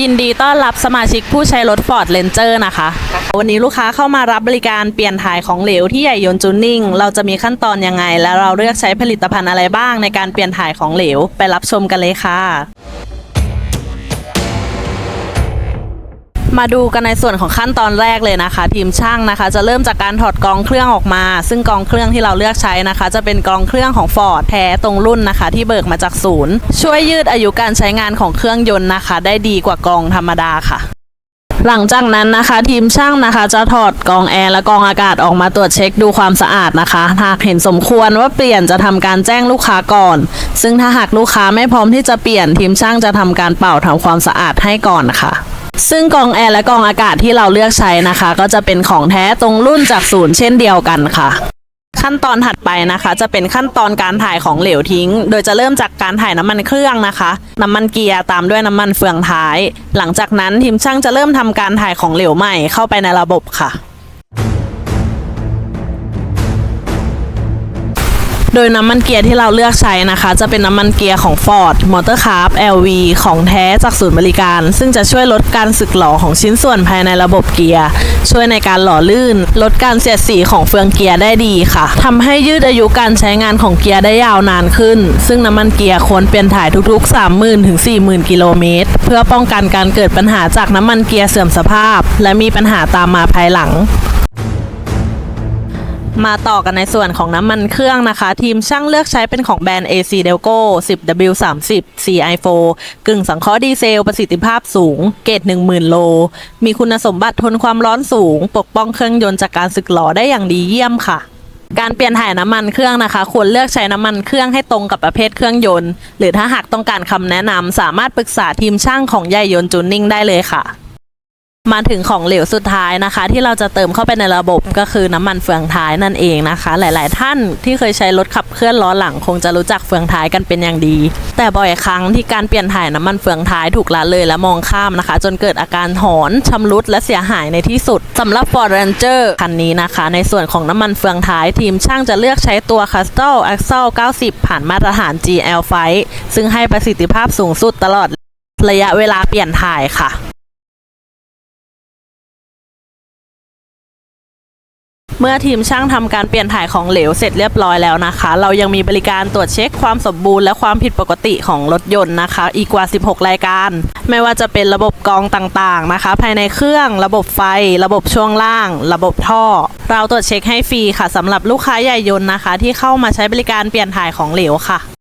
ยินดีต้อนรับสมาชิกผู้ใช้รถ Ford Ranger นะคะ วันนี้ลูกค้าเข้ามารับบริการเปลี่ยนถ่ายของเหลวที่ใหญ่ยนต์จูนนิ่ง เราจะมีขั้นตอนยังไง และเราเลือกใช้ผลิตภัณฑ์อะไรบ้างในการเปลี่ยนถ่ายของเหลว ไปรับชมกันเลยค่ะ มาดูกันในส่วนของขั้นตอนแรกเลยนะคะ ทีมช่างนะคะ จะเริ่มจากการถอดกองเครื่องออกมา ซึ่งกองเครื่องที่เราเลือกใช้นะคะ จะเป็นกองเครื่องของ Ford แท้ตรงรุ่นนะคะ ที่เบิกมาจากศูนย์ ช่วยยืดอายุการใช้งานของเครื่องยนต์นะคะ ได้ดีกว่ากองธรรมดาค่ะหลังจากนั้นนะคะทีมช่างนะคะ จะถอดกองแอร์และกองอากาศออกมาตรวจเช็คดูความสะอาดนะคะ หากเห็นสมควรว่าเปลี่ยนจะทำการแจ้งลูกค้าก่อน ซึ่งถ้าหากลูกค้าไม่พร้อมที่จะเปลี่ยนทีมช่างจะทำการเป่าทำความสะอาดให้ก่อนค่ะ ซึ่งกองแอร์และกองอากาศที่เราเลือกใช้นะคะ ก็จะเป็นของแท้ตรงรุ่นจากศูนย์เช่นเดียวกันค่ะ ขั้นตอนถัดไปนะคะ จะเป็นขั้นตอนการถ่ายของเหลวทิ้ง โดยจะเริ่มจากการถ่ายน้ำมันเครื่องนะคะ น้ำมันเกียร์ตามด้วยน้ำมันเฟืองท้าย หลังจากนั้นทีมช่างจะเริ่มทำการถ่ายของเหลวใหม่เข้าไปในระบบค่ะ โดยน้ำมันเกียร์ที่เราเลือกใช้นะคะ จะเป็นน้ำมันเกียร์ของ Ford Motorcarb LV ของแท้จากศูนย์บริการ ซึ่งจะช่วยลดการสึกหรอของชิ้นส่วนภายในระบบเกียร์ ช่วยในการหล่อลื่น ลดการเสียดสีของเฟืองเกียร์ได้ดีค่ะทำให้ยืดอายุการใช้งานของเกียร์ได้ยาวนานขึ้น ซึ่งน้ำมันเกียร์ควรเปลี่ยนถ่ายทุกๆ 30,000ถึง40,000 กิโลเมตร เพื่อป้องกันการเกิดปัญหาจากน้ำมันเกียร์เสื่อมสภาพ และมีปัญหาตามมาภายหลัง มาต่อกันในส่วนของน้ำมันเครื่องนะคะ ทีมช่างเลือกใช้เป็นของแบรนด์ AC Delco 10W30 CI4 กึ่งสังเคราะห์ดีเซล ประสิทธิภาพสูง เกรด10,000 โล มีคุณสมบัติทนความร้อนสูง ปกป้องเครื่องยนต์จากการสึกหรอได้อย่างดีเยี่ยมค่ะการเปลี่ยนถ่ายน้ำมันเครื่องนะคะ ควรเลือกใช้น้ำมันเครื่องให้ตรงกับประเภทเครื่องยนต์ หรือถ้าหากต้องการคำแนะนำสามารถปรึกษาทีมช่างของใหญ่ยนต์จูนนิ่งได้เลยค่ะ มาถึงของเหลวสุดท้ายนะคะ ที่เราจะเติมเข้าไปในระบบก็คือน้ำมันเฟืองท้ายนั่นเองนะคะ หลาย ๆ ท่านที่เคยใช้รถขับเคลื่อนล้อหลังคงจะรู้จักเฟืองท้ายกันเป็นอย่างดี แต่บ่อยครั้งที่การเปลี่ยนถ่ายน้ำมันเฟืองท้ายถูกละเลยและมองข้ามนะคะ จนเกิดอาการหอนชำรุดและเสียหายในที่สุดสำหรับ Ford Ranger คันนี้นะคะ ในส่วนของน้ำมันเฟืองท้ายทีมช่างจะเลือกใช้ตัว Castle Axle 90 ผ่านมาตรฐาน GL Fight ซึ่งให้ประสิทธิภาพสูงสุดตลอดระยะเวลาเปลี่ยนถ่ายค่ะ เมื่อทีมช่างทำการเปลี่ยนถ่ายของเหลวเสร็จเรียบร้อยแล้วนะคะ เรายังมีบริการตรวจเช็คความสมบูรณ์และความผิดปกติของรถยนต์นะคะ อีกกว่า 16 รายการ ไม่ว่าจะเป็นระบบกรองต่างๆนะคะ ภายในเครื่อง ระบบไฟ ระบบช่วงล่าง ระบบท่อ เราตรวจเช็คให้ฟรีค่ะสำหรับลูกค้าใหญ่ยนต์นะคะ ที่เข้ามาใช้บริการเปลี่ยนถ่ายของเหลวค่ะ